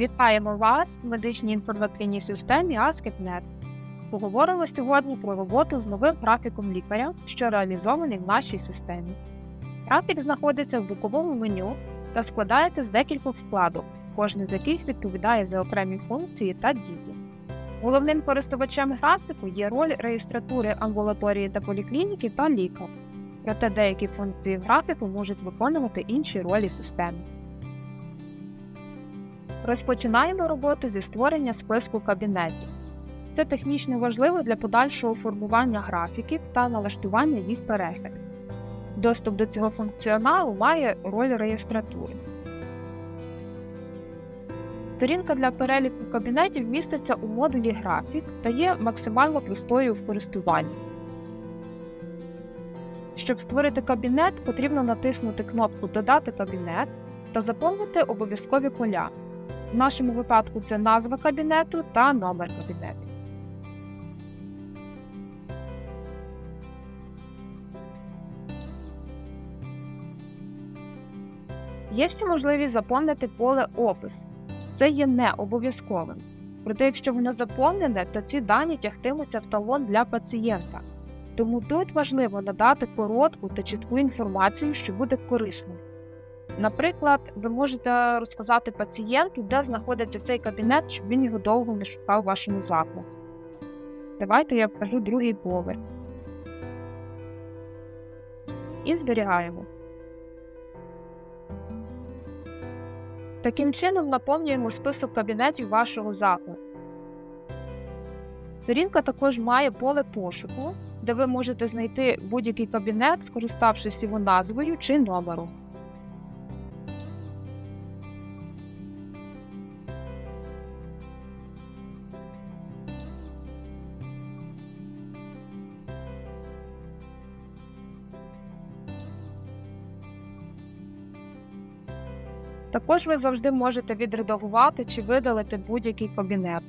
Вітаємо вас в медичній інформаційній системі ASCII.NET. Поговоримо сьогодні про роботу з новим графіком лікаря, що реалізований в нашій системі. Графік знаходиться в боковому меню та складається з декількох вкладок, кожен з яких відповідає за окремі функції та дії. Головним користувачем графіку є роль реєстратури амбулаторії та поліклініки та лікар. Проте деякі функції графіку можуть виконувати інші ролі системи. Розпочинаємо роботу зі створення списку кабінетів. Це технічно важливо для подальшого формування графіків та налаштування їх перегляду. Доступ до цього функціоналу має роль реєстратури. Сторінка для переліку кабінетів міститься у модулі графік та є максимально простою в користуванні. Щоб створити кабінет, потрібно натиснути кнопку Додати кабінет та заповнити обов'язкові поля. В нашому випадку це назва кабінету та номер кабінету. Є ще можливість заповнити поле опис. Це є не обов'язковим. Проте, якщо воно заповнене, то ці дані тягтимуться в талон для пацієнта. Тому тут важливо надати коротку та чітку інформацію, що буде корисною. Наприклад, ви можете розказати пацієнту, де знаходиться цей кабінет, щоб він його довго не шукав в вашому закладі. Давайте я покажу другий поверх. І зберігаємо. Таким чином наповнюємо список кабінетів вашого закладу. Сторінка також має поле пошуку, де ви можете знайти будь-який кабінет, скориставшись його назвою чи номером. Також ви завжди можете відредагувати чи видалити будь-який кабінет.